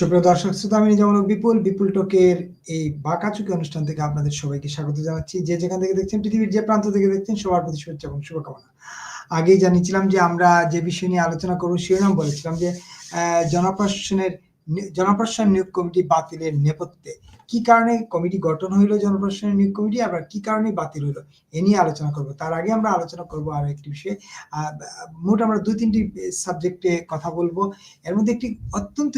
সুপ্রিয় দর্শক, শ্রোতা, আমি যেমন বিপুল বিপুল টকের এই বাঁকাচুকি অনুষ্ঠান থেকে আপনাদের সবাইকে স্বাগত জানাচ্ছি। যে যেখান থেকে দেখছেন, পৃথিবীর যে প্রান্ত থেকে দেখছেন, সবার প্রতি শুভেচ্ছা এবং শুভকামনা। আগেই জানিয়েছিলাম যে আমরা যে বিষয় নিয়ে আলোচনা করব, শিরোনাম বলেছিলাম যে জনপ্রশাসনের জনপ্রশাসন নিয়োগ কমিটি বাতিলের নেপথ্যে। কি কারণে কমিটি গঠন হইল জনপ্রশাসনের নিয়োগ কমিটি আবার কি কারণে বাতিল হইল এ নিয়ে আলোচনা করব। তার আগে আমরা আলোচনা করব আর একটি বিষয়ে। মোট আমরা দুই তিনটি সাবজেক্টে কথা বলব। এর মধ্যে একটি অত্যন্ত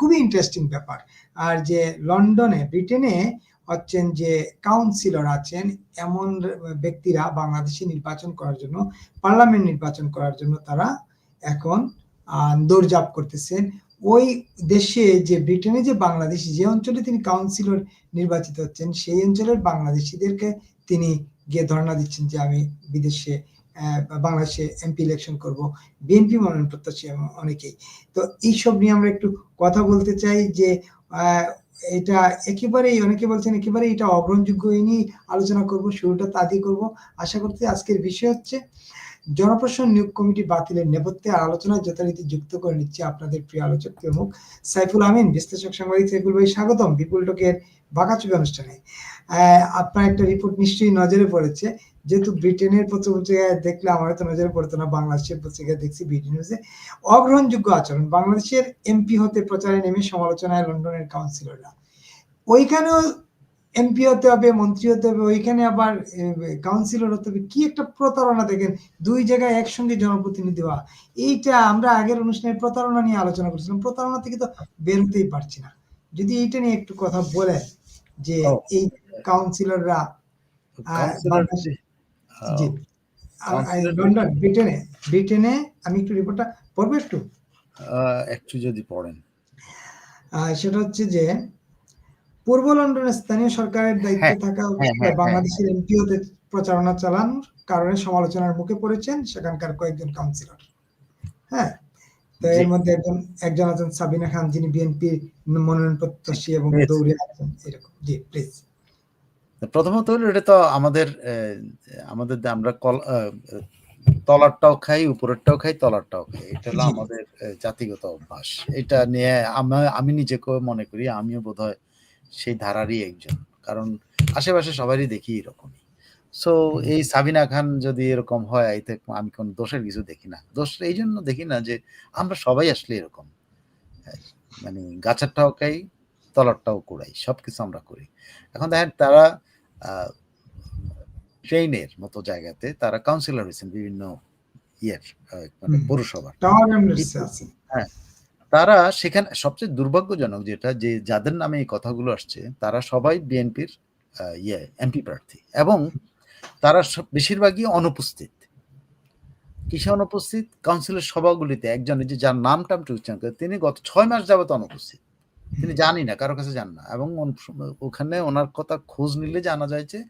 খুবই ইন্টারেস্টিং ব্যাপার। আর যে লন্ডনে ব্রিটেনে হচ্ছেন যে কাউন্সিলর আছেন এমন ব্যক্তিরা বাংলাদেশে নির্বাচন করার জন্য পার্লামেন্ট নির্বাচন করার জন্য তারা এখন আহ, দৌড়ঝাঁপ করতেছেন। ওই দেশে যে, ব্রিটেনে যে বাংলাদেশি যে অঞ্চলে তিনি কাউন্সিলর নির্বাচিত হচ্ছেন, সেই অঞ্চলের বাংলাদেশিদেরকে তিনি গিয়ে ধর্ণা দিচ্ছেন যে, আমি বিদেশে বাংলাদেশে এমপি ইলেকশন করব। বিএনপি মনোনয়ন প্রত্যাশী অনেকেই। তো এইসব নিয়ে আমরা একটু কথা বলতে চাই যে এটা একেবারেই, অনেকে বলছেন একেবারে এটা অগ্রহণযোগ্য নিয়ে আলোচনা করব, শুরুটা তা দিয়ে করব। আশা করতে আজকের বিষয় হচ্ছে জনপ্রশাসন নিয়োগ কমিটি বাতিলের নেপথ্যে আলোচনায় যথারীতি যুক্ত করে নিচ্ছে আপনাদের প্রিয় আলোচক প্রমুখ সাইফুল আমিন। বিশ্লেষক সাংবাদিক সাইফুল ভাই, স্বাগতম বিপুল টকের বাঁকাচুকি অনুষ্ঠানে। আপনার একটা রিপোর্ট নিশ্চয়ই নজরে পড়েছে। যেহেতু ব্রিটেনের পত্রিকায় দেখলে আমার তো নজরে পড়তো না, বাংলাদেশের পত্রিকায় দেখছি বিডি নিউজে অগ্রহণযোগ্য আচরণ, বাংলাদেশের এমপি হতে প্রচারে নেমে সমালোচনায় লন্ডনের কাউন্সিলররা ওইখানেও এমপি হতে হবে মন্ত্রী হতে হবে ওইখানে আবার কাউন্সিলর হতে হবে। কি একটা প্রতারণা দেখেন দুই জায়গায় একসঙ্গে জনপ্রতিনিধি হওয়া। এইটা আমরা আগের অনুষ্ঠানে প্রতারণা নিয়ে আলোচনা করছিলাম। প্রতারণা থেকে তো বের হতেই পারছি না। যদি এইটা নিয়ে একটু কথা বলেন যে এই কাউন্সিলররা লন্ডন ব্রিটেনে ব্রিটেনে আমি একটু রিপোর্টটা পড়ব একটু? একটু যদি পড়েন। সেটা হচ্ছে যে পূর্ব লন্ডনের স্থানীয় সরকারের দায়িত্বে হ্যাঁ, থাকা হ্যাঁ, হ্যাঁ, বাংলাদেশের এমপি হতে প্রচারণা চালানোর কারণে সমালোচনার মুখে পড়েছেন সেখানকার কয়েকজন কাউন্সিলর। হ্যাঁ তো এর মধ্যে একজন একজন আছেন সাবিনা খান যিনি বিএনপি মনোনয়ন প্রত্যাশী এবং দৌড়ে আছেন এরকম। জি প্লিজ প্রথমত হলো এটা তো আমাদের আমাদের আমরা কল তলারটাও খাই উপরেরটাও খাই তলারটাও খাই। এটা হলো আমাদের জাতিগত অভ্যাস। এটা নিয়ে আমি নিজেকে মনে করি আমিও বোধহয় সেই ধারারই একজন। কারণ আশেপাশে সবারই দেখি এরকমই। সো এই সাবিনা খান যদি এরকম হয় এতে আমি কোন দোষের কিছু দেখি না। দোষ এই জন্য দেখি না যে আমরা সবাই আসলে এরকম। হ্যাঁ, মানে গাছেরটাও খাই তলারটাও কুড়াই সবকিছু আমরা করি। এখন দেখেন তারা ট্রেনের মতো জায়গাতে তারা কাউন্সিলর হয়েছেন বিভিন্ন ইয়ের মানে। পৌরসভা আছে। তারা সেখানে সবচেয়ে দুর্ভাগ্যজনক যেটা যে যাদের নামে এই কথাগুলো আসছে তারা সবাই বিএনপির ইয়ে এমপি প্রার্থী এবং তারা বেশিরভাগই অনুপস্থিত। কিসে অনুপস্থিত? কাউন্সিলের সভাগুলিতে। একজন যে যার নাম টাম উচ্চারণ করে তিনি গত ছয় মাস যাবত অনুপস্থিত। তিনি জানি না কারও কাছে যান না এবং ওখানে ওনার কথা খোঁজ নিলে জানা যায় যে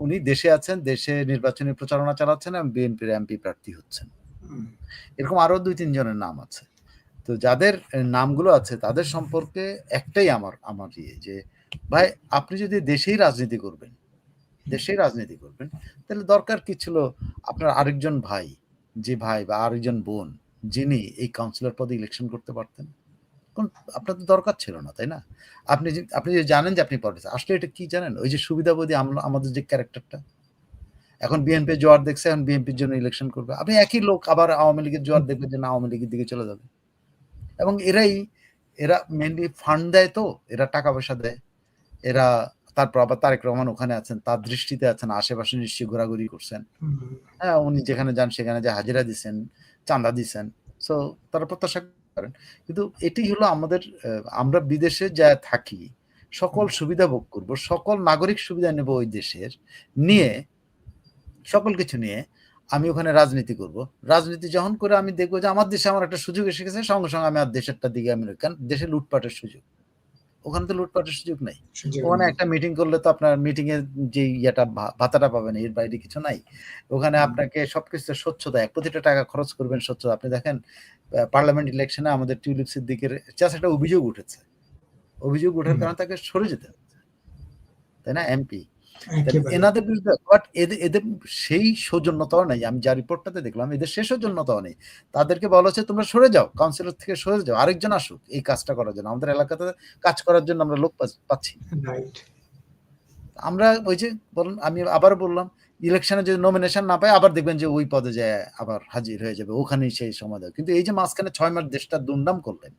উনি দেশে আছেন দেশে নির্বাচনী প্রচারণা চালাচ্ছেন এবং বিএনপির এমপি প্রার্থী হচ্ছেন। এরকম আরও দুই তিনজনের নাম আছে। তো যাদের নামগুলো আছে তাদের সম্পর্কে একটাই আমার আমার ইয়ে যে, ভাই আপনি যদি দেশেই রাজনীতি করবেন, দেশেই রাজনীতি করবেন, তাহলে দরকার কি ছিল আপনার আরেকজন ভাই, যে ভাই বা আরেকজন বোন যিনি এই কাউন্সিলর পদে ইলেকশন করতে পারতেন? কোন, আপনার তো দরকার ছিল না, তাই না? আপনি আপনি যে জানেন যে আপনি পড়েছেন আসলে এটা কি জানেন? ওই যে সুবিধাবোধী আমলা- আমাদের যে ক্যারেক্টারটা এখন বিএনপি জোয়ার দেখছে, এখন বিএনপির জন্য ইলেকশন করবে। আপনি একই লোক আবার আওয়ামী লীগের জোয়ার দেখবেন যে না, আওয়ামী লীগের দিকে চলে যাবে। এবং এরাই, এরা মেনলি ফান্ড দেয় তো, এরা টাকা পয়সা দেয়। এরা তারপর আবার তারেক রহমান ওখানে আছেন, তার দৃষ্টিতে আছেন, আশেপাশে নিশ্চয়ই ঘোরাঘুরি করছেন। হ্যাঁ উনি যেখানে যান সেখানে যে হাজিরা দিচ্ছেন চাঁদা দিচ্ছেন সো তারা প্রত্যাশা করেন। কিন্তু এটি হলো আমাদের আমরা বিদেশে যা থাকি, সকল সুবিধা ভোগ করব, সকল নাগরিক সুবিধা নেব ওই দেশের, নিয়ে, সকল কিছু নিয়ে আমি ওখানে রাজনীতি করব। রাজনীতি যখন করে আমি দেখব যে আমার দেশে আমার একটা সুযোগ এসে গেছে সঙ্গে সঙ্গে আমি আর দেশেরটা দিকে আমি কারণ দেশে লুটপাটের সুযোগ। ওখানে তো লুটপাটের সুযোগ নাই। ওখানে একটা মিটিং করলে তো আপনার মিটিং এর যে ইয়েটা ভাতাটা পাবেন এর বাইরে কিছু নাই। ওখানে আপনাকে সবকিছু স্বচ্ছতা এক প্রতিটা টাকা খরচ করবেন স্বচ্ছ আপনি দেখেন পার্লামেন্ট ইলেকশনে আমাদের টিউলিপ সিদ্দিকের জাস্ট একটা অভিযোগ উঠেছে। অভিযোগ ওঠার হুম। কারণে তাকে সরে যেতে হচ্ছে। তাই না এমপি এনাদের বিরুদ্ধে বাট এদের এদের সেই সৌজন্যতাও নেই। আমি যা রিপোর্টটাতে দেখলাম এদের সেই সৌজন্যতাও নেই। তাদেরকে বলা হচ্ছে তোমরা সরে যাও কাউন্সিলর থেকে সরে যাও আরেকজন আসুক এই কাজটা করার জন্য। আমাদের এলাকাতে কাজ করার জন্য আমরা লোক পাচ্ছি- আমরা ওই যে বলুন আমি আবার বললাম ইলেকশনে যদি নমিনেশন না পায় আবার দেখবেন যে ওই পদে যায় আবার হাজির হয়ে যাবে। ওখানেই সেই সময় দেয়। কিন্তু এই যে মাঝখানে ছয় মাস দেশটা দুর্নাম করলেন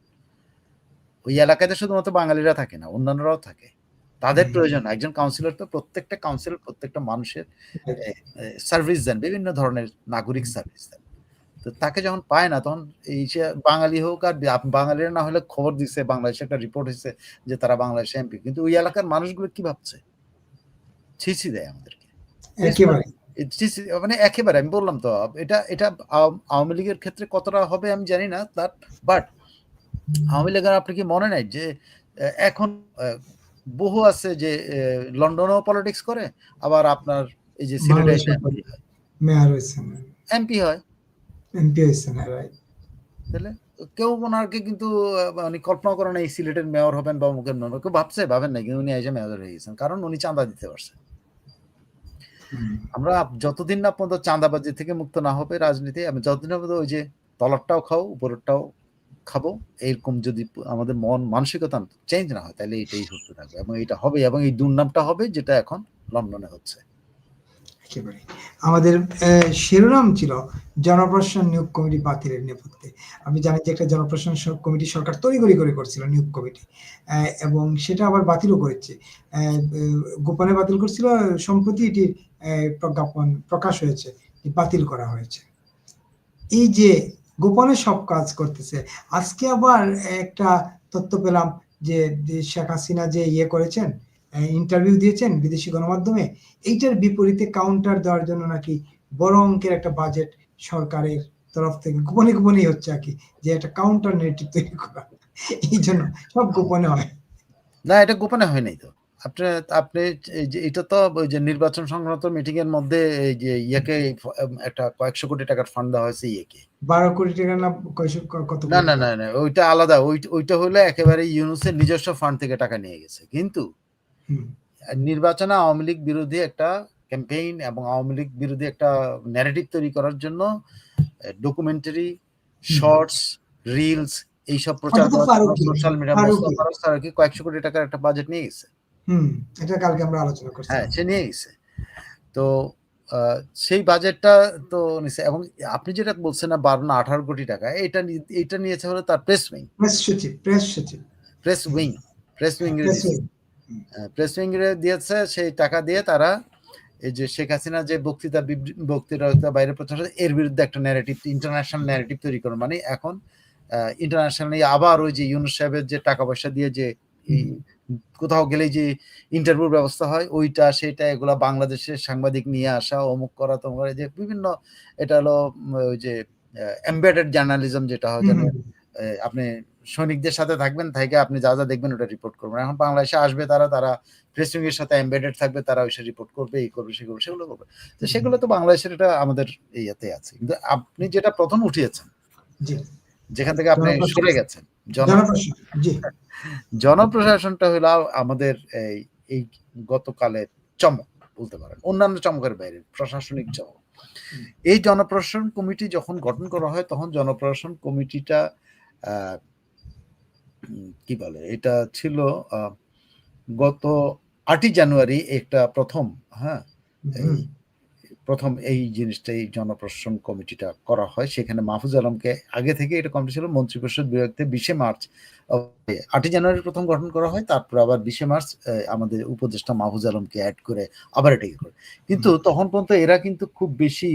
ওই এলাকাতে শুধুমাত্র বাঙালিরা থাকে না অন্যান্যরাও থাকে। তাদের প্রয়োজন একজন কাউন্সিলর তো প্রত্যেকটা কাউন্সিলর প্রত্যেকটা মানুষের সার্ভিস দেন বিভিন্ন ধরনের নাগরিক সার্ভিস দেন। তো তাকে যখন পায় না তখন এই যে বাঙালি হোক আর বাঙালিরা না হলে খবর দিছে বাংলাদেশে একটা রিপোর্ট হয়েছে যে তারা বাংলাদেশে এমপি কিন্তু ওই এলাকার মানুষগুলো কি ভাবছে? ছিছি দেয় আমাদেরকে। মানে একেবারে আমি বললাম তো এটা এটা আওয়ামী লীগের ক্ষেত্রে কতটা হবে আমি জানি না তার বাট আওয়ামী লীগের আপনি কি মনে নাই যে এখন বহু আছে যে লন্ডনেও পলিটিক্স করে আবার আপনার এই যে সিলেটে মেয়র হয়েছেন এমপি হয়। এমপি হয়েছেন রাইট তাহলে কেউ ওনারকে কিন্তু মানে কল্পনা করেন এই সিলেটের মেয়র হবেন বা মুখের মেয়র কেউ ভাবছে ভাবেন না কিন্তু উনি এসে মেয়র হয়ে গেছেন কারণ উনি চাঁদা দিতে পারছেন। আমরা যতদিন না পর্যন্ত চাঁদাবাজি থেকে মুক্ত না হবে রাজনীতি আমি যতদিন না পর্যন্ত ওই যে তলারটাও খাও উপরেরটাও খাব, এরকম যদি আমাদের মন মানসিকতা চেঞ্জ না হয়, তাহলে এটাই হতে থাকবে এবং এটা হবে এবং এই দুর্নামটা হবে যেটা এখন লন্ডনে হচ্ছে। আমাদের শিরোনাম ছিল জনপ্রশাসন নিয়োগ কমিটি বাতিলের নেপথ্যে। আমি জানি যে একটা জনপ্রশাসন কমিটি সরকার তৈরি করে করছিল নিয়োগ কমিটি এবং সেটা আবার বাতিলও করেছে। গোপনে বাতিল করছিল, সম্প্রতি এটির প্রজ্ঞাপন প্রকাশ হয়েছে বাতিল করা হয়েছে। এই যে গোপনে সব কাজ করতেছে। আজকে আবার একটা তথ্য পেলাম যে শেখ হাসিনা যে ইয়ে করেছেন ইন্টারভিউ দিয়েছেন বিদেশি গণমাধ্যমে, এইটার বিপরীতে কাউন্টার দেওয়ার জন্য নাকি বড় অঙ্কের একটা বাজেট সরকারের তরফ থেকে গোপনে গোপনেই হচ্ছে আর কি, যে একটা কাউন্টার নেটিভ তৈরি করা। এই জন্য সব গোপনে হয়। না, এটা গোপনে হয় নাই তো। আপনি আপনি এটা তো ওই যে নির্বাচন সংক্রান্ত মিটিং এর মধ্যে এই যে ইয়েকে একটা কয়েকশো কোটি টাকার ফান্ড দেওয়া হয়েছে ইয়েকে। বারো কোটি টাকা না কত না না না না ওইটা আলাদা ওই ওইটা হলো একেবারে ইউনুসের নিজস্ব ফান্ড থেকে টাকা নিয়ে গেছে কিন্তু নির্বাচনে আওয়ামী লীগ বিরোধী একটা ক্যাম্পেইন এবং আওয়ামী লীগ বিরোধী একটা ন্যারেটিভ তৈরি করার জন্য ডকুমেন্টারি শর্টস রিলস এইসব প্রচার সোশ্যাল মিডিয়া। কয়েকশো কোটি টাকার একটা বাজেট নিয়ে গেছে? হুম এটা কালকে আমরা আলোচনা করছি। হ্যাঁ সে নিয়ে গেছে। তো সেই বাজেটটা তো নিছে এবং আপনি যেটা বলছেন না বারো না আঠারো কোটি টাকা এটা এটা নিয়েছে হলো তার প্রেস উইং প্রেস সচিব প্রেস সচিব press wing press wing press wing. দিয়েছে। সেই টাকা দিয়ে তারা এই যে শেখ হাসিনা যে বক্তৃতা বক্তৃতা বাইরে প্রচার এর বিরুদ্ধে একটা ন্যারেটিভ ইন্টারন্যাশনাল ন্যারেটিভ তৈরি করে মানে এখন ইন্টারন্যাশনালি আবার ওই যে ইউনুস সাহেবের যে টাকা পয়সা দিয়ে যে কোথাও গেলে যে ইন্টারভিউর ব্যবস্থা হয় ওইটা সেটা এগুলা বাংলাদেশের সাংবাদিক নিয়ে আসা অমুক করা তোমার যে বিভিন্ন এটা হলো ওই যে এমবেডেড জার্নালিজম যেটা হয় আপনি সৈনিকদের সাথে থাকবেন থেকে আপনি যা যা দেখবেন ওটা রিপোর্ট করবেন। এখন বাংলাদেশে আসবে তারা তারা প্রেসিং এর সাথে এমবেডেড থাকবে তারা ওইসব রিপোর্ট করবে এই করবে সে করবে সেগুলো করবে। তো সেগুলো তো বাংলাদেশের এটা আমাদের ইয়েতে আছে। কিন্তু আপনি যেটা প্রথম উঠিয়েছেন যেখান থেকে আপনি। সরে গেছেন জনপ্রশাসনটা হলো আমাদের এই গতকালের চমক বলতে পারেন। অন্যান্য চমকের বাইরে প্রশাসনিক চমক। এই জনপ্রশাসন কমিটি যখন গঠন করা হয় তখন জনপ্রশাসন কমিটিটা আহ, কি বলে? এটা ছিল আহ, গত আটই জানুয়ারি একটা প্রথম হ্যাঁ? প্রথম এই জিনিসটা এই জনপ্রশাসন কমিটিটা করা হয়। সেখানে মাহফুজ আলমকে আগে থেকে এটা কমিটি ছিল মন্ত্রিপরিষদ বিভাগতে বিশে মার্চ আটই জানুয়ারি প্রথম গঠন করা হয় তারপর আবার বিশে মার্চ আমাদের উপদেষ্টা মাহফুজ আলমকে অ্যাড করে আবার এটাকে করে। কিন্তু তখন পর্যন্ত এরা কিন্তু খুব বেশি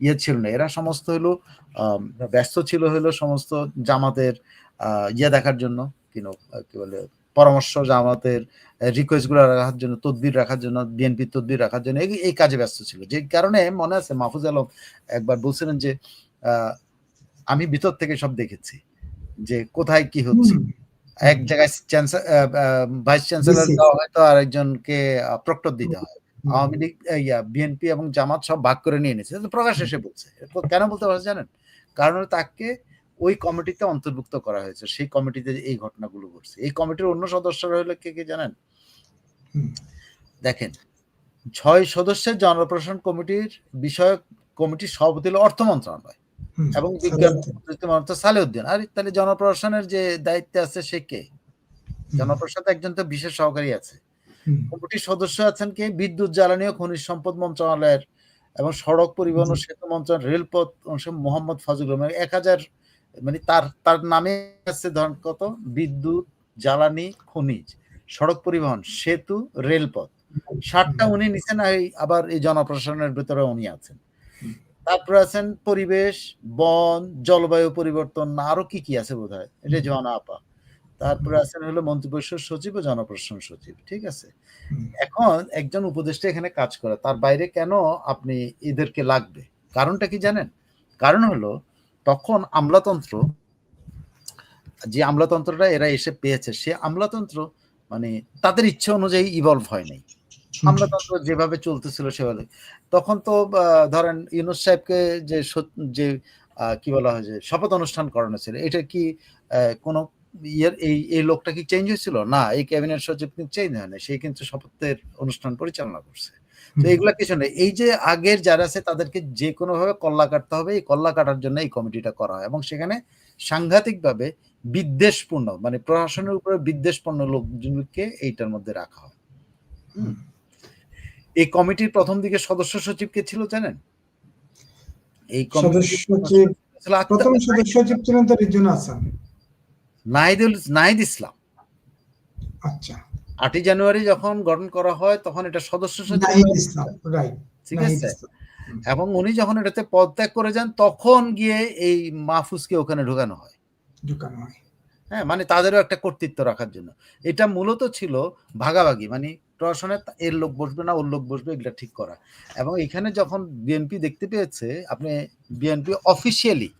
ইয়ে ছিল না। এরা সমস্ত হলো ব্যস্ত ছিল হলো সমস্ত জামাতের আহ, ইয়ে দেখার জন্য কিনো কি বলে পরামর্শ জামাতের রিকোয়েস্টগুলো রাখার জন্য তদবির রাখার জন্য বিএনপি তদবির রাখার জন্য এই- কাজে ব্যস্ত ছিল। যে কারণে মনে আছে মাহফুজ আলম একবার বলছিলেন যে আমি ভিতর থেকে সব দেখেছি যে কোথায় কি হচ্ছে। এক জায়গায় ভাইস চ্যান্সেলর দেওয়া হয়তো আরেকজনকে আহ, প্রক্টর দিতে হয়। আওয়ামী লীগ ইয়া বিএনপি এবং জামাত সব ভাগ করে নিয়ে নিয়েছে। প্রকাশ এসে বলছে। কেন বলতে পারছে জানেন? কারণ তাকে ওই কমিটিতে অন্তর্ভুক্ত করা হয়েছে সেই কমিটিতে এই ঘটনাগুলো ঘটছে। এই কমিটির অন্য সদস্যরা হলো কে কে জানেন? দেখেন ছয় সদস্যের জনপ্রশাসন কমিটির বিষয়ক কমিটির সভাপতি হলো অর্থ মন্ত্রণালয় এবং বিজ্ঞান মন্ত্রণালয় সালেউদ্দিন। আর তাহলে জনপ্রশাসনের যে দায়িত্বে আছে সে কে? জনপ্রশাসন একজন তো বিশেষ সহকারী আছে। কমিটির সদস্য আছেন কে? বিদ্যুৎ জ্বালানি ও খনিজ সম্পদ মন্ত্রণালয়ের এবং সড়ক পরিবহন ও সেতু মন্ত্রণালয় রেলপথ অংশ মোহাম্মদ ফজল মানে এক হাজার মানে তার তার নামে আছে ধরেন কত? বিদ্যুৎ জ্বালানি খনিজ সড়ক পরিবহন সেতু রেলপথ। ষাটটা উনি নিছেন এই আবার এই জনপ্রশাসনের ভিতরে উনি আছেন। তারপরে আছেন পরিবেশ বন জলবায়ু পরিবর্তন আরও কি কি আছে বোধ হয় রেজওয়ানা আপা। তারপরে আছেন হলো মন্ত্রিপরিষদ সচিব ও জনপ্রশাসন সচিব ঠিক আছে? এখন একজন উপদেষ্টা এখানে কাজ করে তার বাইরে কেন আপনি এদেরকে লাগবে? কারণটা কি জানেন? কারণ হলো তখন আমলাতন্ত্র, যে আমলাতন্ত্রটা এরা এসে পেয়েছে, সে আমলাতন্ত্র মানে তাদের ইচ্ছে অনুযায়ী ইভলভ হয় নাই। আমলাতন্ত্র যেভাবে চলতেছিল সেভাবে। তখন তো ধরেন ইউনুস সাহেবকে যে যে কি বলা হয় যে শপথ অনুষ্ঠান করানো ছিল, এটা কি কোনো ইয়ের, এই এই লোকটা কি চেঞ্জ হয়েছিল? না, এই ক্যাবিনেট সচিব কিন্তু চেঞ্জ হয় না সে কিন্তু শপথের অনুষ্ঠান পরিচালনা করছে। তো এগুলা কিছু নেই। এই যে আগের যারা আছে তাদেরকে যে কোনো ভাবে কল্লা কাটতে হবে। এই কল্লা কাটার জন্য এই কমিটিটা করা হয়। এবং সেখানে সাংঘাতিকভাবে বিদ্বেষপূর্ণ মানে প্রশাসনের উপরে বিদ্বেষপূর্ণ লোকজনকে এইটার মধ্যে রাখা হয়। এই কমিটির প্রথম দিকে সদস্য সচিব কে ছিল জানেন? এই কমিটির প্রথম সদস্য সচিব ছিলেন নাহিদুল নাহিদ ইসলাম। আচ্ছা। আটই জানুয়ারি যখন গঠন করা হয় তখন এটা সদস্য সচিব ঠিক আছে? এবং উনি যখন এটাতে পদত্যাগ করে যান তখন গিয়ে এই মাহফুজকে ওখানে ঢোকানো হয়। ঢুকানো হয়। হ্যাঁ মানে তাদেরও একটা কর্তৃত্ব রাখার জন্য। এটা মূলত ছিল ভাগাভাগি মানে প্রশাসনে এর লোক বসবে না ওর লোক বসবে এগুলা ঠিক করা। এবং এখানে যখন বিএনপি দেখতে পেয়েছে আপনি বিএনপি অফিসিয়ালি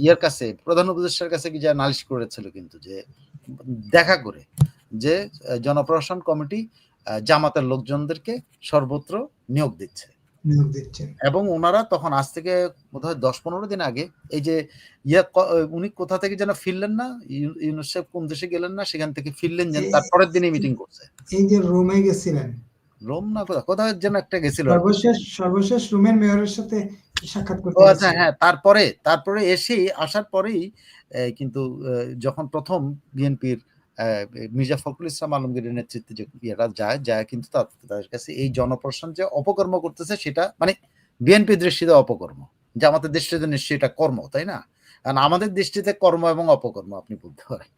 ইয়ের কাছে প্রধান উপদেষ্টার কাছে কি যা নালিশ করেছিল কিন্তু যে দেখা করে যে জনপ্রশাসন কমিটি জামাতের লোকজনদেরকে সর্বত্র নিয়োগ দিচ্ছে। এবং ওনারা তখন আজ থেকে বোধহয় দশ পনেরো দিন আগে এই যে ইয়া উনি কোথা থেকে যেন ফিরলেন না ইউ- ইউনুস সাহেব কোন দেশে গেলেন না সেখান থেকে ফিরলেন যেন এই- তার পরের দিনই মিটিং করছে। এই যে রোমে গেছিলেন। রোম না কোথা কোথাও যেন একটা গেছিল। সর্বশেষ সর্বশেষ রোমের মেয়রের সাথে সাক্ষাৎ করতে আচ্ছা হ্যাঁ তারপরে তারপরে এসেই আসার পরেই কিন্তু যখন প্রথম বিএনপির মির্জা ফখরুল ইসলাম আলমগীরের নেতৃত্বে যে ইয়েরা যায় যায় কিন্তু তাদের কাছে এই জনপ্রশাসন যে অপকর্ম করতেছে সেটা মানে বিএনপি দৃষ্টিতে অপকর্ম। যে আমাদের দৃষ্টিতে নিশ্চয়ই এটা কর্ম তাই না? কারণ আমাদের দৃষ্টিতে কর্ম এবং অপকর্ম আপনি বলতে পারেন।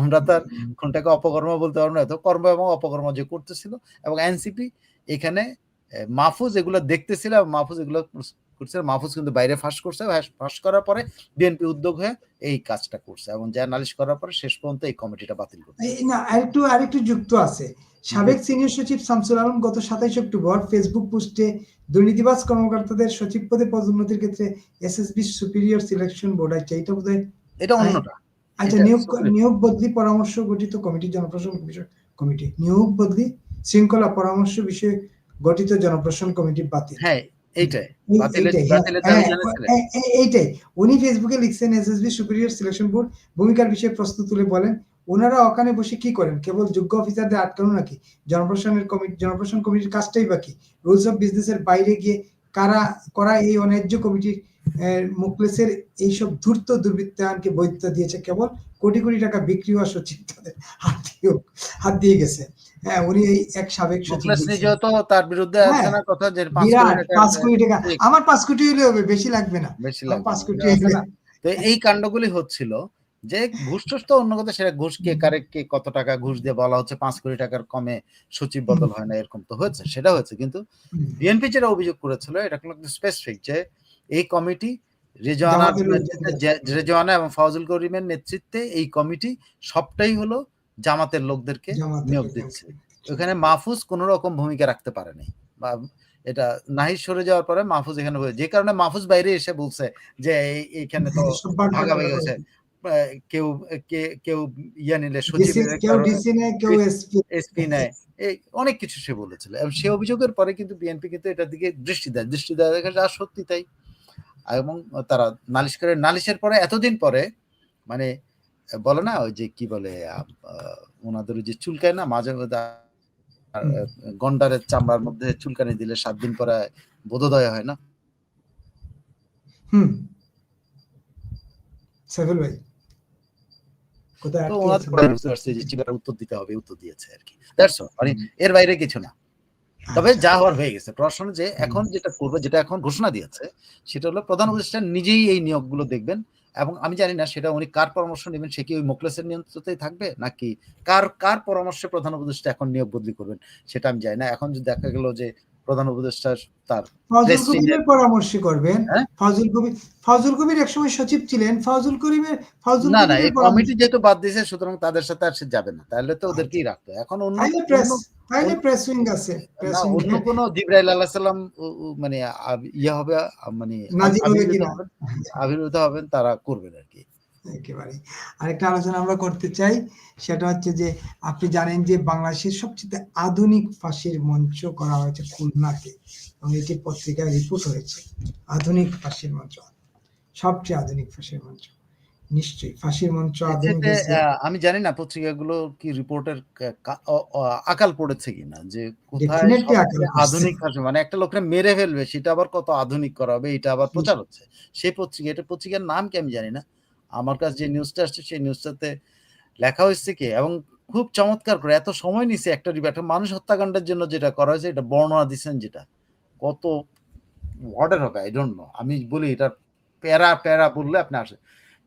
আমরা তার কোনটাকে অপকর্ম বলতে পারব না। তো কর্ম এবং অপকর্ম যে করতেছিল এবং এনসিপি এখানে মাহফুজ এগুলো দেখতেছিল মাহফুজ এগুলো করছে মাহফুজ কিন্তু বাইরে ফাঁস করছে ফাঁস- করার পরে বিএনপি উদ্যোগ হয়ে এই কাজটা করছে এবং নালিশ করার পরে শেষ পর্যন্ত এই কমিটিটা বাতিল করছে। না আরেকটু আরেকটু যুক্ত আছে। সাবেক সিনিয়র সচিব শামসুল আলম গত সাতাইশ অক্টোবর ফেসবুক পোস্টে দুর্নীতিবাজ কর্মকর্তাদের সচিব পদে পদোন্নতির ক্ষেত্রে এসএসবি সুপিরিয়র সিলেকশন বোর্ড আছে এটা বোধহয় এটা অন্যটা। আচ্ছা নিয়োগ নিয়োগ বদলি পরামর্শ গঠিত কমিটি জনপ্রশাসন বিষয় কমিটি। নিয়োগ বদলি শৃঙ্খলা পরামর্শ বিষয়ে গঠিত জনপ্রশাসন কমিটি বাতিল। হ্যাঁ এইটাই। এইটাই, বাতিলের হ্যাঁ, হ্যাঁ, এ- এইটাই। উনি ফেসবুকে লিখছেন এসএসবি সুপিরিয়র সিলেকশন বোর্ড ভূমিকার বিষয়ে প্রশ্ন তুলে বলেন ওনারা ওখানে বসে কি করেন? কেবল যোগ্য অফিসারদের আটকানো নাকি? জনপ্রশাসনের কমিটি জনপ্রশাসন কমিটির কাজটাই বাকি রুলস অফ বিজনেসের বাইরে গিয়ে কারা করা এই অন্যায্য কমিটির আহ, মুখলেসের এইসব ধূর্ত দুর্বৃত্তায়নকে বৈধতা দিয়েছে? কেবল কোটি কোটি টাকা বিক্রি হওয়া সচিব তাদের হাত দিয়ে হাত দিয়ে গেছে। হ্যাঁ উনি এই এক সাবেক সচিব তো তার বিরুদ্ধে আছে হ্যাঁ, না কথা যে পাঁচ কোটি টাকা। আমার পাঁচ কোটি হলে হবে বেশি লাগবে না। বেশি লাগবে পাঁচ না, কোটি এটা আছে হলে না? তো এই কাণ্ডগুলি হচ্ছিল যে ঘুষ টুস তো অন্য কথা সেটা ঘুষ কে কারে কে কত টাকা ঘুষ দিয়ে বলা হচ্ছে পাঁচ কোটি টাকার কমে সচিব বদল হয় না এরকম তো হয়েছে সেটা হয়েছে। কিন্তু বিএনপি যেটা অভিযোগ করেছিল এটা কোনো স্পেসিফিক যে এই কমিটি যে- রেজওয়ানা এবং ফাউজুল করিমের নেতৃত্বে এই কমিটি সবটাই হলো জামাতের লোকদেরকে নিয়োগ দিচ্ছে। ওখানে মাহফুজ কোন রকম ভূমিকা রাখতে পারেনি বা এটা নাহিদ সরে যাওয়ার পরে মাহফুজ এখানে হয়ে যে কারণে মাহফুজ বাইরে এসে বলছে যে এইখানে তো ভাগাভাগি হয়েছে। কেউ কেউ ইয়া নিলে এসপি নেয় এই অনেক কিছু সে বলেছিল। এবং সে অভিযোগের পরে কিন্তু বিএনপি কিন্তু এটার দিকে দৃষ্টি দেয়। দৃষ্টি দেয় দেখা যায় সত্যি তাই। এবং তারা নালিশ করে নালিশের পরে এতদিন পরে মানে বলে না ওই যে কি বলে ওনাদের যে চুলকায় না মাঝে মধ্যে গন্ডারের চামড়ার মধ্যে চুলকানি দিলে সাত দিন পরে বোধোদয় হয় না? হুম। সাইফুল ভাই উত্তর দিতে হবে উত্তর দিয়েছে আর কি। দ্যাটস মানে এর বাইরে কিছু না। তবে আচ্ছা। যা হওয়ার হয়ে গেছে প্রশ্ন যে এখন যেটা করবে যেটা এখন ঘোষণা দিয়েছে সেটা হলো প্রধান উপদেষ্টা নিজেই এই নিয়োগগুলো দেখবেন এবং আমি জানি না সেটা উনি কার পরামর্শ নেবেন, সে কি ওই মোকলেসের নিয়ন্ত্রণতেই থাকবে? নাকি কার কার পরামর্শে প্রধান উপদেষ্টা এখন নিয়োগ বদলি করবেন? সেটা আমি জানি না। এখন যদি দেখা গেল যে প্রধান উপদেষ্টা তার ফজল কবিরের পরামর্শ করবেন। হ্যাঁ? ফজল কবির ফজল কবির একসময় সচিব ছিলেন। ফজল করিমের ফজল না না এই কমিটি যেহেতু বাদ দিয়েছে সুতরাং তাদের সাথে আর সে যাবে না। তাহলে তো ওদেরকেই রাখতো এখন অন্য তাইলে প্রেস উইং আছে। অন্য কোনো জিব্রাইল আলাহ সাল্লাম মানে ইয়ে হবে মানে আবির্ভূত হবেন তারা করবেন আর কি। একেবারে। আরেকটা আলোচনা আমরা করতে চাই সেটা হচ্ছে যে আপনি জানেন যে বাংলাদেশের সবচেয়ে আধুনিক ফাঁসির মঞ্চ করা হয়েছে খুলনাতে এবং এটি পত্রিকায় রিপোর্ট হয়েছে। আধুনিক ফাঁসির মঞ্চ। সবচেয়ে আধুনিক ফাঁসির মঞ্চ। নিশ্চয়ই ফাঁসির মঞ্চ আমি জানি না পত্রিকাগুলো কি রিপোর্টের আকাল পড়েছে কিনা যে কোথায়। আধুনিক ভাষা মানে একটা লোককে মেরে ফেলবে সেটা আবার কত আধুনিক করা হবে এটা আবার প্রচার হচ্ছে। সেই পত্রিকা এটা পত্রিকার নাম কি আমি জানি না। আমার কাছে যে নিউজটা আসছে, সেই নিউজটাতে লেখা হয়েছে কি? এবং খুব চমৎকার করে, এত সময় নিছে একটা রিপোর্ট একটা মানুষ হত্যাকাণ্ডের জন্য যেটা করা হয়েছে, এটা বর্ণনা দিচ্ছেন যেটা। কত ওয়ার্ডের হবে আই ডোন্ট নো আমি বলি, এটা প্যারা প্যারা বললে আপনি আসে।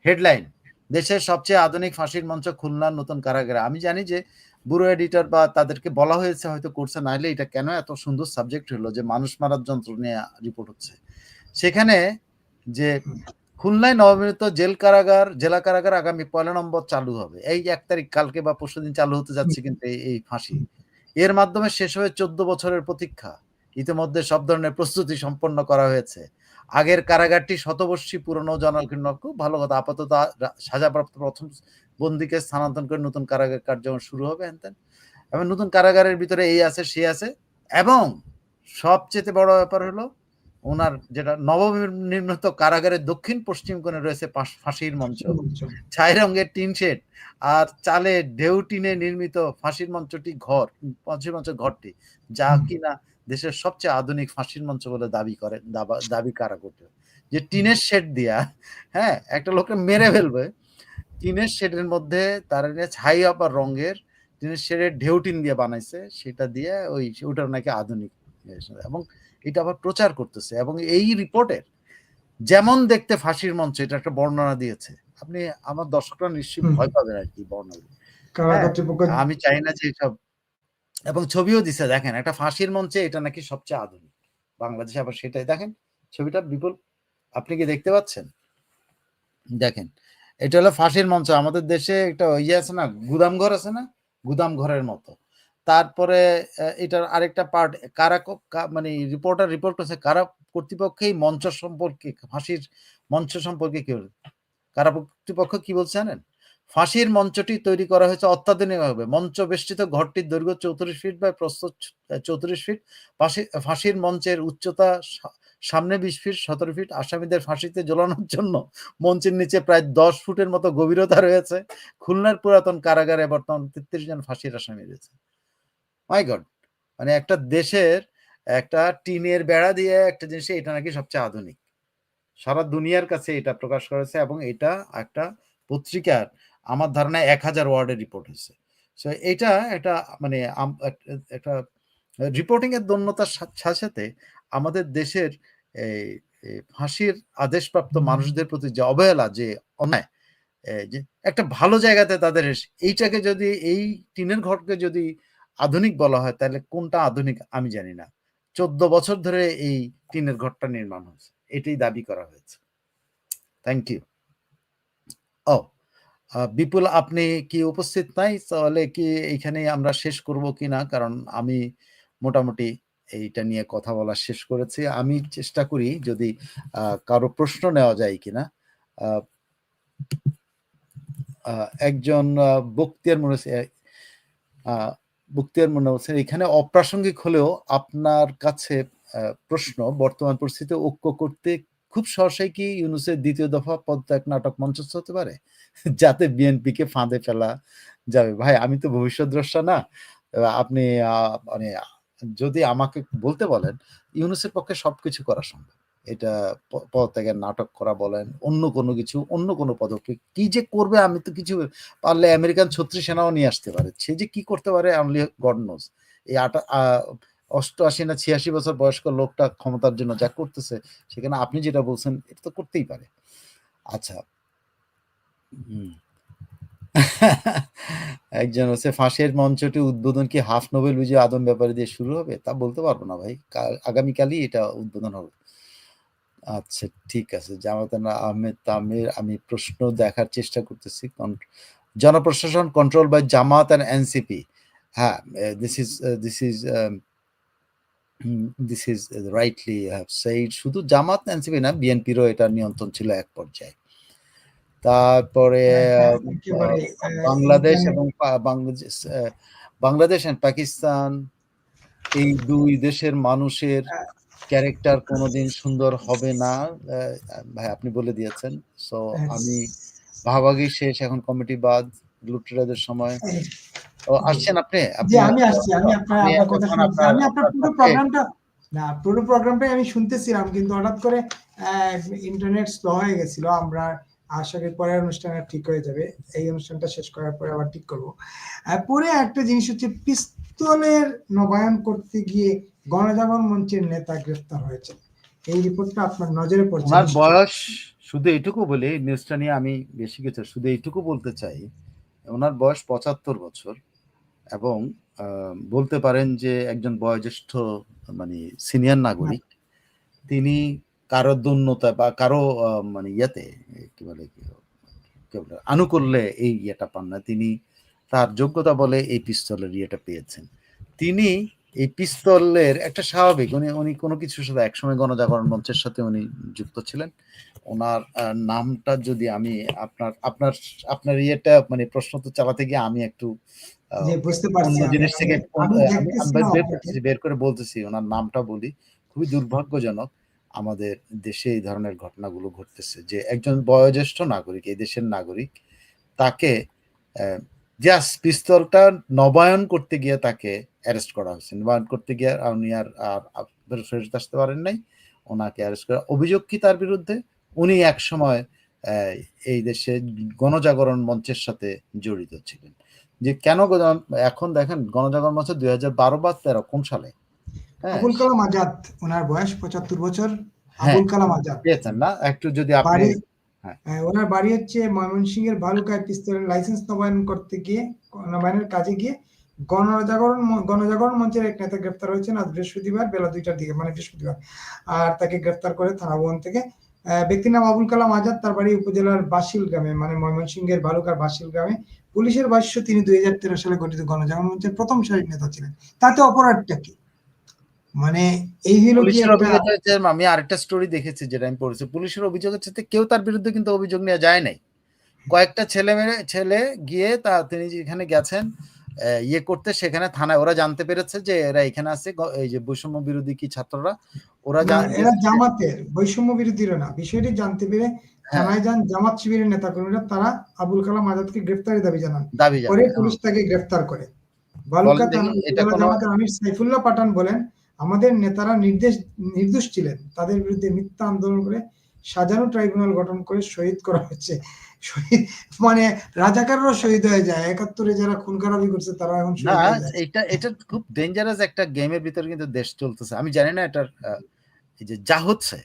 হেডলাইন দেশের সবচেয়ে আধুনিক ফাঁসির মঞ্চ খুলনার নতুন কারাগারে। আমি জানি যে ব্যুরো এডিটর বা তাদেরকে বলা হয়েছে হয়তো করছে না নাইলে এটা কেন এত সুন্দর সাবজেক্ট হলো যে মানুষ মারার যন্ত্র নিয়ে রিপোর্ট হচ্ছে। সেখানে যে খুলনায় নবনির্মিত জেল কারাগার জেলা কারাগার আগামী পয়লা নম্বর চালু হবে। এই এক তারিখ কালকে বা পরশুদিন চালু হতে যাচ্ছে কিন্তু এই এই ফাঁসি। এর মাধ্যমে শেষ হয়ে চোদ্দ বছরের প্রতীক্ষা। ইতিমধ্যে সব ধরনের প্রস্তুতি সম্পন্ন করা হয়েছে। আগের কারাগারটি শতবর্ষী পুরনো জনকীর্ণ খুব ভালো কথা আপাতত সাজাপ্রাপ্ত প্রথম বন্দিকে স্থানান্তর করে নতুন কারাগার কার্যক্রম শুরু হবে হ্যান এবং নতুন কারাগারের ভিতরে এই আছে সে আছে। এবং সবচেয়ে বড় ব্যাপার হলো ওনার যেটা নবনির্মিত কারাগারের দক্ষিণ পশ্চিম কোণে রয়েছে ফাঁসির মঞ্চ। ছাই রঙের টিন শেড আর চালে ঢেউ টিনে নির্মিত ফাঁসির মঞ্চটি ঘর ফাঁসির মঞ্চের ঘরটি যা কিনা দেশের সবচেয়ে আধুনিক ফাঁসির মঞ্চ বলে দাবি করে দাবা- কারা করতে। যে টিনের শেড দিয়া হ্যাঁ একটা লোককে মেরে ফেলবে টিনের শেডের মধ্যে তার ছাই আবার রঙের টিনের শেডের ঢেউ টিন দিয়ে বানাইছে সেটা দিয়ে ওই ওটার নাকি আধুনিক। এবং এটা আবার প্রচার করতেছে এবং এই রিপোর্টের যেমন দেখতে ফাঁসির মঞ্চ এটা একটা বর্ণনা দিয়েছে। আপনি আমার দর্শকরা নিশ্চয়ই ভয় পাবেন আর কি বর্ণনা হ্যাঁ, আমি চাই না যে সব এবং ছবিও দিছে দেখেন একটা ফাঁসির মঞ্চে এটা নাকি সবচেয়ে আধুনিক। বাংলাদেশে আবার সেটাই দেখেন ছবিটা বিপুল। আপনি কি দেখতে পাচ্ছেন? দেখেন এটা হলো ফাঁসির মঞ্চ। আমাদের দেশে একটা ইয়ে আছে না গুদাম ঘর আছে না? গুদাম ঘরের মতো। তারপরে এটার আরেকটা পার্ট কারা মানে রিপোর্টার রিপোর্ট করছে, কারা কর্তৃপক্ষেই মঞ্চ সম্পর্কে, ফাঁসির মঞ্চ সম্পর্কে কি কারা কর্তৃপক্ষ কি বলছে জানেন? ফাঁসির মঞ্চটি তৈরি করা হয়েছে অত্যাধুনিকভাবে। মঞ্চ বেষ্টিত ঘরটির দৈর্ঘ্য চৌত্রিশ ফিট বা প্রস্থ চৌত্রিশ ফিট ফাঁসি, ফাঁসির মঞ্চের উচ্চতা সামনে বিশ ফিট সতেরো ফিট আসামিদের ফাঁসিতে জ্বলানোর জন্য মঞ্চের নিচে প্রায় দশ ফুটের মতো গভীরতা রয়েছে। খুলনার পুরাতন কারাগারে বর্তমান তেত্রিশ জন ফাঁসির আসামি রয়েছে। মাই গড মানে একটা দেশের একটা টিনের বেড়া দিয়ে একটা জিনিস এটা নাকি সবচেয়ে আধুনিক। সারা দুনিয়ার কাছে এটা প্রকাশ করেছে এবং এটা একটা পত্রিকার আমার ধারণা এক হাজার ওয়ার্ডের রিপোর্ট হয়েছে। সো এটা একটা মানে একটা রিপোর্টিং এর দন্যতার সাথে সাথে আমাদের দেশের এই এই ফাঁসির আদেশপ্রাপ্ত মানুষদের প্রতি যে অবহেলা যে অন্যায় যে একটা ভালো জায়গাতে তাদের এইটাকে যদি এই টিনের ঘরকে যদি আধুনিক বলা হয়, তাহলে কোনটা আধুনিক আমি জানি না। চোদ্দ বছর ধরে এই টিনের ঘরটা নির্মাণ হয়েছে, এটাই দাবি করা হয়েছে। থ্যাংক ইউ ও বিপুল, আপনি কি উপস্থিত নাই? তাহলে কি এইখানে আমরা শেষ করব কিনা কারণ আমি মোটামুটি এইটা নিয়ে কথা বলা শেষ করেছি। আমি চেষ্টা করি যদি কারও প্রশ্ন নেওয়া যায় কিনা একজন বক্তিয়ার মনে বক্তিয়ার মনে হচ্ছে এখানে অপ্রাসঙ্গিক হলেও আপনার কাছে প্রশ্ন, বর্তমান পরিস্থিতি ঐক্য করতে খুব সহসাই কি ইউনুসের দ্বিতীয় দফা পদত্যাগ নাটক মঞ্চস্থ হতে পারে? যাতে বিএনপিকে ফাঁদে ফেলা যাবে। ভাই, আমি তো ভবিষ্যৎ দ্রষ্টা না আপনি মানে যদি আমাকে বলতে বলেন, ইউনুসের পক্ষে সবকিছু করা সম্ভব। এটা পদত্যাগের নাটক করা বলেন, অন্য কোনো কিছু, অন্য কোনো পদক্ষেপ। কি যে করবে আমি তো কিছু পারলে আমেরিকান ছত্রী সেনাও নিয়ে আসতে পারে। সে যে কি করতে পারে only God knows এই আটা ৮৮ না ৮৬ বছর বয়স্ক লোকটা ক্ষমতার জন্য যা করতেছে, সেখানে আপনি যেটা বলছেন এটা তো করতেই পারে। আচ্ছা। একজন হচ্ছে ফাঁসের মঞ্চটি উদ্বোধন কি হাফ নোবেল বিজয়ী আদম ব্যাপারী দিয়ে শুরু হবে? তা বলতে পারব না ভাই। আগামীকালই এটা উদ্বোধন হবে। আচ্ছা ঠিক আছে। জামাতান আহমেদ তামির আমি প্রশ্ন দেখার চেষ্টা করতেছি। জনপ্রশাসন control by Jamaat and NCP. হ্যাঁ, this is this hmm, this is rightly have said শুধু জামাত এনসিপি না বিএনপিরও এটা নিয়ন্ত্রণ ছিল এক পর্যায়ে। তারপরে হ্যাঁ, আ বাংলাদেশ এবং বাংলাদেশ বাংলাদেশ অ্যান্ড পাকিস্তান এই দুই দেশের মানুষের আ ক্যারেক্টার কোনদিন সুন্দর হবে না। ভাই আপনি বলে দিয়েছেন। সো আমি ভাগাভাগি শেষ এখন কমিটি বাদ লুটেরাদের সময়। ও আসছেন আপনি? আমি আসছি। আমি আপনার আমি আপনার পুরো প্রোগ্রামটা না, পুরো প্রোগ্রামটাই আমি শুনতেছিলাম। কিন্তু হঠাৎ করে ইন্টারনেট স্লো হয়ে গেছিল। আমরা আশা করি পরের অনুষ্ঠানে ঠিক হয়ে যাবে। এই অনুষ্ঠানটা শেষ করার পরে আবার ঠিক করব। পরে একটা জিনিস হচ্ছে পিস্তলের নবায়ন করতে গিয়ে গণজাগরণ মঞ্চের নেতা গ্রেফতার হয়েছেন। এই রিপোর্টটা আপনার নজরে পড়ছে উনার বয়স শুধু এইটুকু বলি নিউজটা নিয়ে আমি বেশি কিছু শুধু এইটুকু বলতে চাই। ওনার বয়স ৭৫ বছর এবং বলতে পারেন যে একজন বয়োজ্যেষ্ঠ মানে সিনিয়র নাগরিক। তিনি কারও দুন্নতা বা কারও মানে ইয়েতে, কি বলে কি বলে, আনুকূল্যে এই ইয়েটা পান না। তিনি তার যোগ্যতা বলে এই পিস্তলের ইয়েটা পেয়েছেন। তিনি এই পিস্তলের একটা স্বাভাবিক উনি উনি কোনো কিছুর সাথে একসময় গণজাগরণ মঞ্চের সাথে উনি যুক্ত ছিলেন। ওনার নামটা যদি আমি আপনার আপনার আপনার ইয়েটা মানে প্রশ্ন তো চালাতে গিয়ে আমি একটু বুঝতে পারছি জিনিস থেকে বের করে বলতেছি উনার নামটা বলি। খুবই দুর্ভাগ্যজনক আমাদের দেশে এই ধরনের ঘটনাগুলো ঘটতেছে যে একজন বয়োজ্যেষ্ঠ নাগরিক, এই দেশের নাগরিক তাকে জাস্ট পিস্তলটা নবায়ন করতে গিয়ে তাকে অ্যারেস্ট করা হয়েছে। নবায়ন করতে গিয়ে উনি আর ফেরত আসতে পারেন নাই। উনাকে অ্যারেস্ট করা অভিযোগ কি তার বিরুদ্ধে? উনি একসময় অ্যা এই দেশে গণজাগরণ মঞ্চের সাথে জড়িত ছিলেন। যে কেন এখন দেখেন গণজাগরণ মঞ্চ ২০১২ বা ১৩ কোন সালে? হ্যাঁ? আবুল কালাম আজাদ উনার বয়স ৭৫ বছর। হ্যাঁ, আবুল কালাম আজাদ। পেয়েছেন না? একটু যদি আপনি হ্যাঁ। হ্যাঁ, উনার বাড়ি হচ্ছে ময়মনসিংহের ভালুকায় পিস্তলের লাইসেন্স নবায়ন করতে গিয়ে নবায়নের কাজে গিয়ে গণজাগরণ গণজাগরণ মঞ্চের এক নেতা গ্রেফতার হয়েছেন আজ বৃহস্পতিবার বেলা ২ টার দিকে মানে বৃহস্পতিবার। আর তাকে গ্রেফতার করে থানা থেকে। ব্যক্তির নাম আবুল কালাম আজাদ। তার বাড়ি উপজেলার বাসিল গ্রামে মানে ময়মনসিংহের ভালুকার বাসিল গ্রামে। পুলিশের ভাষ্য তিনি ২০১৩ সালে গঠিত গণজাগরণ মঞ্চের প্রথম সারির নেতা ছিলেন। তাতে অপরাধটা কি? মানে এই হচ্ছে আমি আরেকটা স্টোরি দেখেছি যেটা আমি পড়েছি। পুলিশের অভিযোগ হচ্ছে কেউ তার বিরুদ্ধে কিন্তু অভিযোগ নেওয়া যায় নাই। কয়েকটা ছেলে মেয়ে ছেলে গিয়ে তা তিনি যেখানে গেছেন ইয়ে করতে সেখানে থানায় ওরা জানতে পেরেছে যে এরা এখানে আছে এই যে বৈষম্য বিরোধী কি ছাত্ররা ওরা এরা জামাতের বৈষম্য বিরোধীরা না। বিষয়টি জানতে পেরে হ্যাঁ। থানায় যান জামাত শিবিরের নেতাকর্মীরা তারা আবুল কালাম আজাদকে গ্রেফতারের দাবি জানান। দাবি পরে পুলিশ হ্যাঁ। তাকে গ্রেফতার করে। দেখি থানা এটা কোন জামাতের আমির সাইফুল্লাহ পাঠান বলেন, "আমাদের নেতারা নির্দেশ নির্দোষ ছিলেন। তাদের বিরুদ্ধে মিথ্যা আন্দোলন করে সাজানো ট্রাইব্যুনাল গঠন করে শহীদ করা হয়েছে।" শহীদ মানে রাজাকাররাও শহীদ হয়ে যায়। ৭১ এ যারা খুন খারাপি করছে তারা এখন। এটা এটা খুব ডেঞ্জারাস একটা গেমের ভিতরে কিন্তু দেশ চলতেছে। আমি জানি না এটার এই যে যা হচ্ছে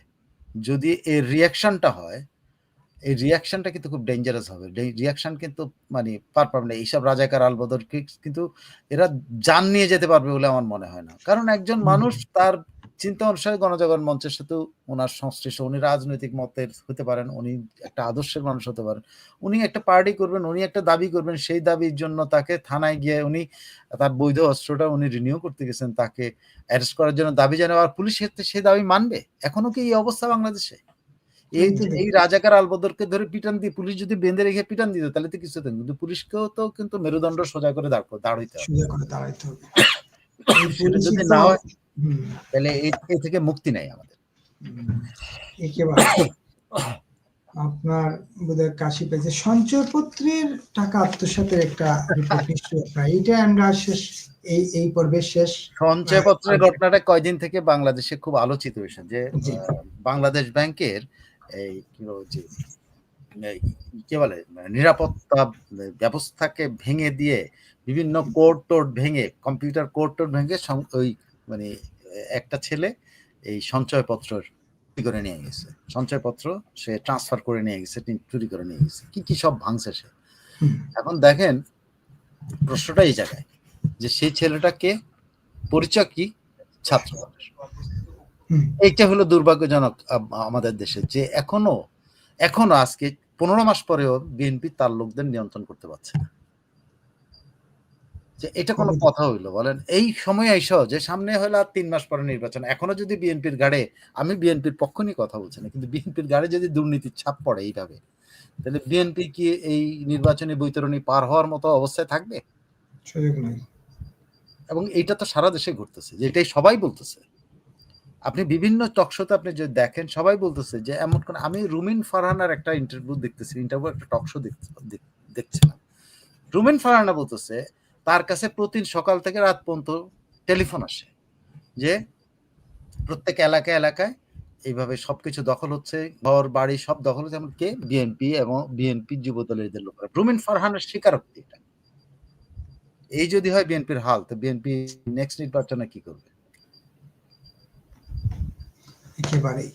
যদি এর রিয়াকশনটা হয়, এই রিঅ্যাকশনটা কিন্তু খুব ডেঞ্জারাস হবে। রি রিঅ্যাকশন কিন্তু মানে পার পাবে না। এইসব রাজাকার আলবদর কিন্তু এরা জান নিয়ে যেতে পারবে বলে আমার মনে হয় না। কারণ একজন মানুষ তার চিন্তা অনুসারে গণজাগরণ মঞ্চের সাথেও ওনার সংশ্লিষ্ট উনি রাজনৈতিক মতের হতে পারেন, উনি একটা আদর্শের মানুষ হতে পারেন। উনি একটা পার্টি করবেন, উনি একটা দাবি করবেন, সেই দাবির জন্য তাকে থানায় গিয়ে উনি তার বৈধ অস্ত্রটা উনি রিনিউ করতে গেছেন। তাকে অ্যারেস্ট করার জন্য দাবি জানাবে আর পুলিশ ক্ষেত্রে সেই দাবি মানবে? এখনও কি এই অবস্থা বাংলাদেশে? এই এই তো যে এই রাজাকার আলবদরকে ধরে পিটান দিয়ে পুলিশ যদি বেঁধে রেখে পিটান দিত তাহলে তো কিছু। কিন্তু পুলিশকেও তো কিন্তু মেরুদণ্ড সোজা করে দাঁড় দাঁড় হইতে হবে। সোজা করে দাঁড়াইতে হবে। যদি না হয় তাহলে এই থেকে মুক্তি নাই আমাদের। আপনার বোধহয় কাশি পেয়েছে। সঞ্চয়পত্রের টাকা আত্মসাতের একটা রিপোর্ট নিশ্চয়ই আপনার। এইটা আমরা শেষ এই এই পর্বের শেষ সঞ্চয়পত্রের ঘটনাটা কয়দিন থেকে বাংলাদেশে খুব আলোচিত হয়েছে যে বাংলাদেশ ব্যাংকের এই কি বলে যে এই কি বলে নিরাপত্তা ব্যবস্থাকে ভেঙে দিয়ে বিভিন্ন কোড টোড ভেঙে কম্পিউটার কোড টোড ভেঙে ওই মানে একটা ছেলে এই সঞ্চয়পত্র চুরি করে নিয়ে গেছে। সঞ্চয়পত্র সে ট্রান্সফার করে নিয়ে গেছে চুরি করে নিয়ে গেছে। কি কি সব ভাঙছে সে? এখন দেখেন প্রশ্নটা এই জায়গায় যে সেই ছেলেটাকে পরিচয় কি? ছাত্র এইটা হলো দুর্ভাগ্যজনক আমাদের দেশে যে এখনও এখনও আজকে পনেরো মাস পরেও বিএনপি তার লোকদের নিয়ন্ত্রণ করতে পারছে না। যে এটা কোনো কথা হইল বলেন। এই সময় আইসো যে সামনে হলো আর তিন মাস পরে নির্বাচন। এখনও যদি বিএনপির গাড়ে আমি বিএনপির পক্ষ নিয়ে কথা বলছি না কিন্তু বিএনপির গাড়ে যদি দুর্নীতির ছাপ পড়ে এইভাবে তাহলে বিএনপি কি এই নির্বাচনী বৈতরণী পার হওয়ার মতো অবস্থায় থাকবে? এবং এইটা তো সারা দেশে ঘটতেছে যে এটাই সবাই বলতেছে। আপনি বিভিন্ন টকশোতে আপনি যদি দেখেন, সবাই বলতেছে যে, এমন কোন, আমি রুমিন ফারহানার একটা ইন্টারভিউ দেখতেছি ইন্টারভিউ একটা টকশো দেখছিলাম। রুমিন ফারহানা বলতেছে, তার কাছে প্রতিদিন সকাল থেকে রাত পর্যন্ত টেলিফোন আসে যে, প্রত্যেক এলাকায় এলাকায় এইভাবে সবকিছু দখল হচ্ছে, ঘর, বাড়ি সব দখল হচ্ছে এমন কে বিএনপি এবং বিএনপি যুব দলের লোকেরা। রুমিন ফারহানের স্বীকারোক্তি এটা। এই যদি হয় বিএনপির হাল, তো বিএনপি নেক্সট নির্বাচনে কি করবে? একেবারেই।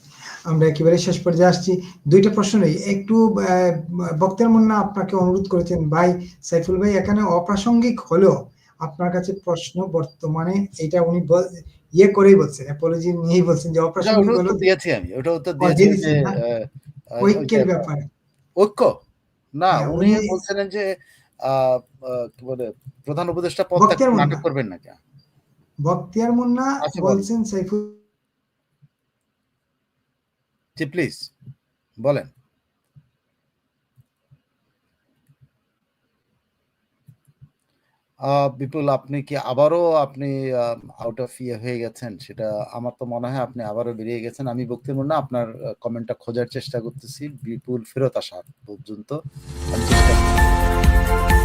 আমরা একেবারে শেষ পর্যায়ে আসছি। দুইটা প্রশ্ন নেই একটু বক্তের মুন্না আপনাকে অনুরোধ করেছেন ভাই সাইফুল ভাই এখানে অপ্রাসঙ্গিক হলেও আপনার কাছে প্রশ্ন বর্তমানে এটা উনি ইয়ে করেই বলছেন অ্যাপোলজি নিয়েই বলছেন যে অপ্রাসঙ্গিক হলো দিয়েছি আমি ওটা উত্তর দিয়েছি যে ঐক্যের ব্যাপারে। ঐক্য? না হ্যাঁ, উনি বলছিলেন যে কি বলে প্রধান উপদেষ্টা পদ। নাটক করবেন না বক্তিয়ার মুন্না আচ্ছা, বলছেন সাইফুল জি, প্লিজ, বলেন। বিপুল, আপনি কি আবারও আপনি আউট অফ ইয়ে হয়ে গেছেন? সেটা আমার তো মনে হয় আপনি আবারও বেরিয়ে গেছেন। আমি বক্তব্য না আপনার কমেন্টটা খোঁজার চেষ্টা করতেছি। বিপুল ফেরত আসা পর্যন্ত চেষ্টা।